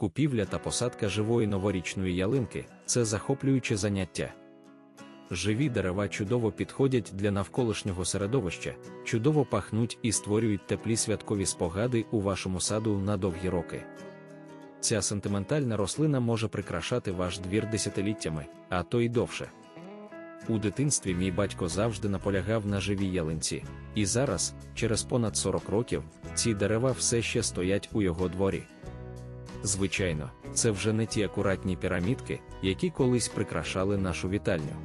Купівля та посадка живої новорічної ялинки це захоплююче заняття. Живі дерева чудово підходять для навколишнього середовища, чудово пахнуть і створюють теплі святкові спогади у вашому саду на довгі роки. Ця сентиментальна рослина може прикрашати ваш двір десятиліттями, а то й довше. У дитинстві мій батько завжди наполягав на живій ялинці, і зараз, через понад 40 років, ці дерева все ще стоять у його дворі. Звичайно, це вже не ті акуратні пірамідки, які колись прикрашали нашу вітальню.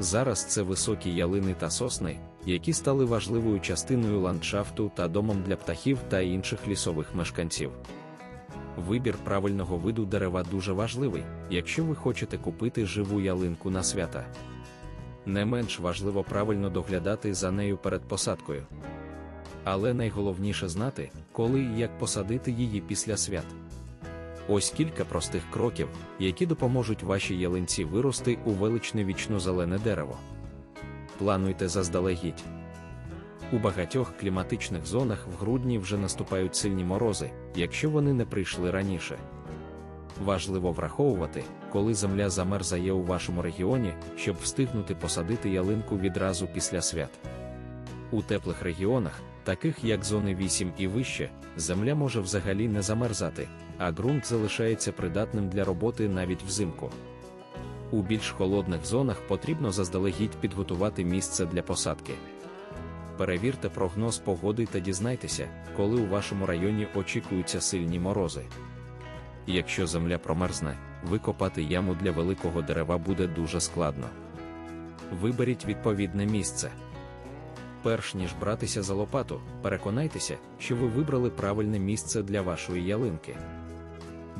Зараз це високі ялини та сосни, які стали важливою частиною ландшафту та домом для птахів та інших лісових мешканців. Вибір правильного виду дерева дуже важливий, якщо ви хочете купити живу ялинку на свята. Не менш важливо правильно доглядати за нею перед посадкою. Але найголовніше знати, коли і як посадити її після свят. Ось кілька простих кроків, які допоможуть вашій ялинці вирости у величне вічно-зелене дерево. Плануйте заздалегідь. У багатьох кліматичних зонах в грудні вже наступають сильні морози, якщо вони не прийшли раніше. Важливо враховувати, коли земля замерзає у вашому регіоні, щоб встигнути посадити ялинку відразу після свят. У теплих регіонах, таких як зони 8 і вище, земля може взагалі не замерзати, а ґрунт залишається придатним для роботи навіть взимку. У більш холодних зонах потрібно заздалегідь підготувати місце для посадки. Перевірте прогноз погоди та дізнайтеся, коли у вашому районі очікуються сильні морози. Якщо земля промерзне, викопати яму для великого дерева буде дуже складно. Виберіть відповідне місце. Перш ніж братися за лопату, переконайтеся, що ви вибрали правильне місце для вашої ялинки.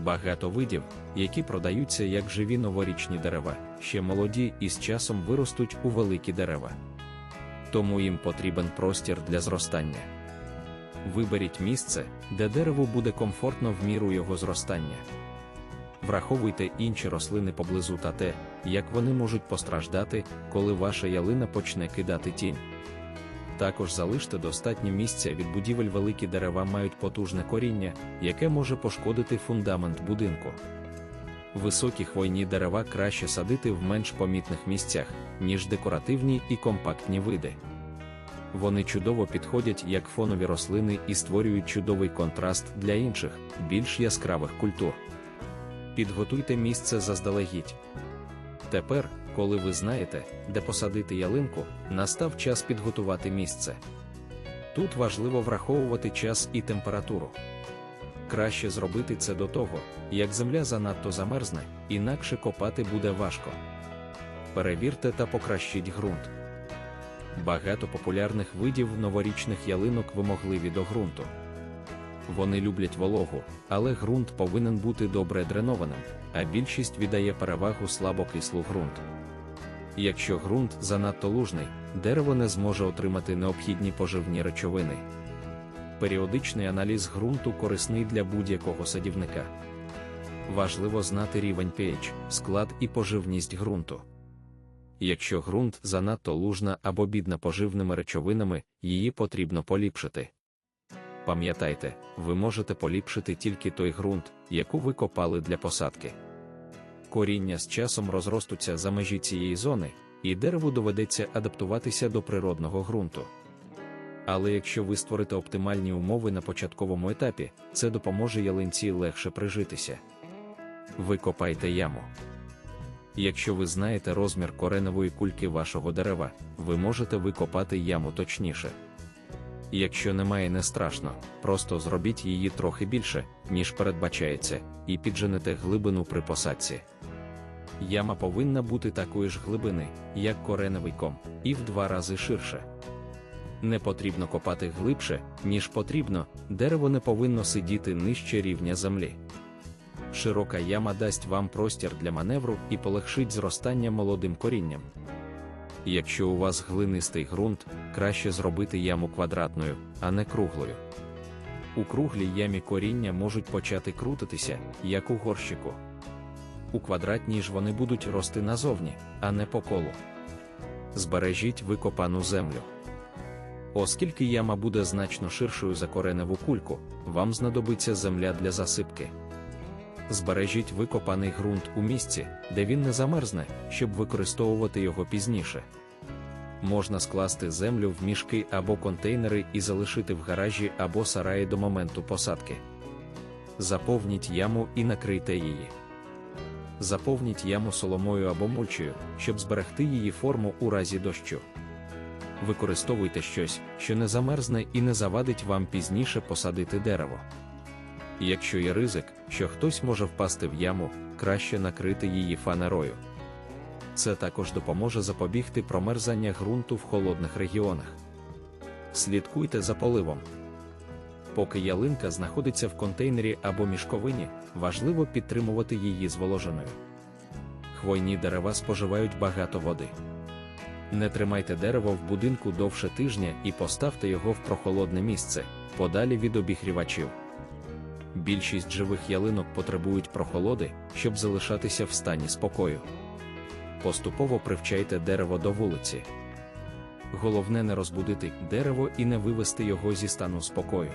Багато видів, які продаються як живі новорічні дерева, ще молоді і з часом виростуть у великі дерева. Тому їм потрібен простір для зростання. Виберіть місце, де дереву буде комфортно в міру його зростання. Враховуйте інші рослини поблизу та те, як вони можуть постраждати, коли ваша ялина почне кидати тінь. Також залиште достатньо місця від будівель великі дерева мають потужне коріння, яке може пошкодити фундамент будинку. Високі хвойні дерева краще садити в менш помітних місцях, ніж декоративні і компактні види. Вони чудово підходять як фонові рослини і створюють чудовий контраст для інших, більш яскравих культур. Підготуйте місце заздалегідь. Тепер, коли ви знаєте, де посадити ялинку, настав час підготувати місце. Тут важливо враховувати час і температуру. Краще зробити це до того, як земля занадто замерзне, інакше копати буде важко. Перевірте та покращіть ґрунт. Багато популярних видів новорічних ялинок вимогливі до ґрунту. Вони люблять вологу, але ґрунт повинен бути добре дренованим, а більшість віддає перевагу слабокислу ґрунт. Якщо ґрунт занадто лужний, дерево не зможе отримати необхідні поживні речовини. Періодичний аналіз ґрунту корисний для будь-якого садівника. Важливо знати рівень pH, склад і поживність ґрунту. Якщо ґрунт занадто лужна або бідна поживними речовинами, її потрібно поліпшити. Пам'ятайте, ви можете поліпшити тільки той ґрунт, яку ви копали для посадки. Коріння з часом розростуться за межі цієї зони, і дереву доведеться адаптуватися до природного ґрунту. Але якщо ви створите оптимальні умови на початковому етапі, це допоможе ялинці легше прижитися. Викопайте яму. Якщо ви знаєте розмір кореневої кульки вашого дерева, ви можете викопати яму точніше. Якщо немає не страшно, просто зробіть її трохи більше, ніж передбачається, і підженете глибину при посадці. Яма повинна бути такої ж глибини, як кореневий ком, і в два рази ширше. Не потрібно копати глибше, ніж потрібно, дерево не повинно сидіти нижче рівня землі. Широка яма дасть вам простір для маневру і полегшить зростання молодим корінням. Якщо у вас глинистий ґрунт, краще зробити яму квадратною, а не круглою. У круглій ямі коріння можуть почати крутитися, як у горщику. У квадратній ж вони будуть рости назовні, а не по колу. Збережіть викопану землю. Оскільки яма буде значно ширшою за кореневу кульку, вам знадобиться земля для засипки. Збережіть викопаний ґрунт у місці, де він не замерзне, щоб використовувати його пізніше. Можна скласти землю в мішки або контейнери і залишити в гаражі або сараї до моменту посадки. Заповніть яму і накрийте її. Заповніть яму соломою або мульчею, щоб зберегти її форму у разі дощу. Використовуйте щось, що не замерзне і не завадить вам пізніше посадити дерево. Якщо є ризик, що хтось може впасти в яму, краще накрити її фанерою. Це також допоможе запобігти промерзання ґрунту в холодних регіонах. Слідкуйте за поливом. Поки ялинка знаходиться в контейнері або мішковині, важливо підтримувати її зволоженою. Хвойні дерева споживають багато води. Не тримайте дерево в будинку довше тижня і поставте його в прохолодне місце, подалі від обігрівачів. Більшість живих ялинок потребують прохолоди, щоб залишатися в стані спокою. Поступово привчайте дерево до вулиці. Головне не розбудити дерево і не вивести його зі стану спокою.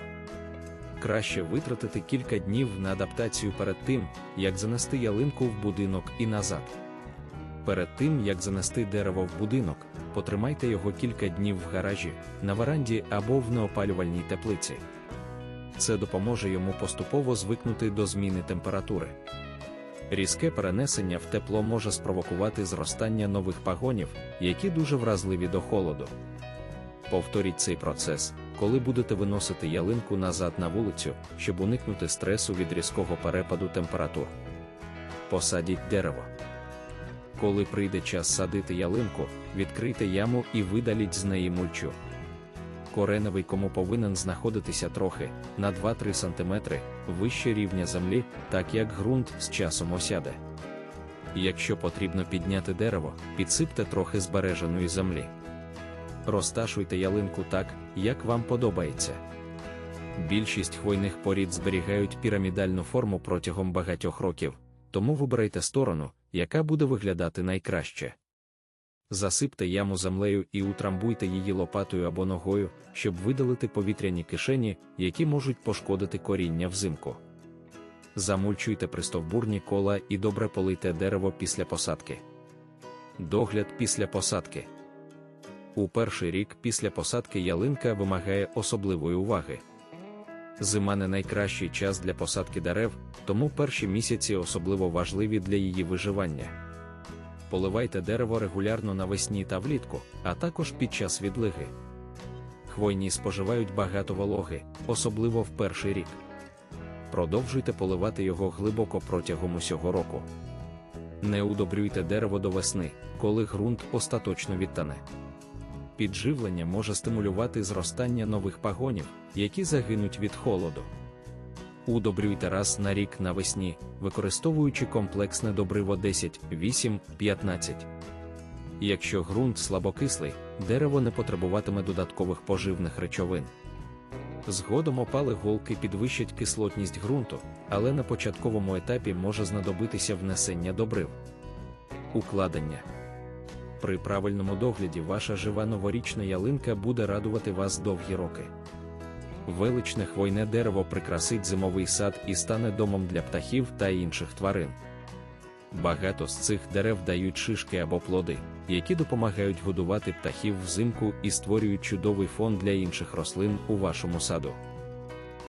Краще витратити кілька днів на адаптацію перед тим, як занести ялинку в будинок і назад. Перед тим, як занести дерево в будинок, потримайте його кілька днів в гаражі, на веранді або в неопалювальній теплиці. Це допоможе йому поступово звикнути до зміни температури. Різке перенесення в тепло може спровокувати зростання нових пагонів, які дуже вразливі до холоду. Повторіть цей процес, коли будете виносити ялинку назад на вулицю, щоб уникнути стресу від різкого перепаду температур. Посадіть дерево. Коли прийде час садити ялинку, відкрийте яму і видаліть з неї мульчу. Кореневий кому повинен знаходитися трохи на 2-3 см вище рівня землі, так як ґрунт з часом осяде. Якщо потрібно підняти дерево, підсипте трохи збереженої землі. Розташуйте ялинку так, як вам подобається. Більшість хвойних порід зберігають пірамідальну форму протягом багатьох років, тому вибирайте сторону, яка буде виглядати найкраще. Засипте яму землею і утрамбуйте її лопатою або ногою, щоб видалити повітряні кишені, які можуть пошкодити коріння взимку. Замульчуйте пристовбурні кола і добре полийте дерево після посадки. Догляд після посадки. У перший рік після посадки ялинка вимагає особливої уваги. Зима не найкращий час для посадки дерев, тому перші місяці особливо важливі для її виживання. Поливайте дерево регулярно навесні та влітку, а також під час відлиги. Хвойні споживають багато вологи, особливо в перший рік. Продовжуйте поливати його глибоко протягом усього року. Не удобрюйте дерево до весни, коли ґрунт остаточно відтане. Підживлення може стимулювати зростання нових пагонів, які загинуть від холоду. Удобрюйте раз на рік навесні, використовуючи комплексне добриво 10, 8, 15. Якщо ґрунт слабокислий, дерево не потребуватиме додаткових поживних речовин. Згодом опали голки підвищать кислотність ґрунту, але на початковому етапі може знадобитися внесення добрив. Укладення при правильному догляді ваша жива новорічна ялинка буде радувати вас довгі роки. Величне хвойне дерево прикрасить зимовий сад і стане домом для птахів та інших тварин. Багато з цих дерев дають шишки або плоди, які допомагають годувати птахів взимку і створюють чудовий фон для інших рослин у вашому саду.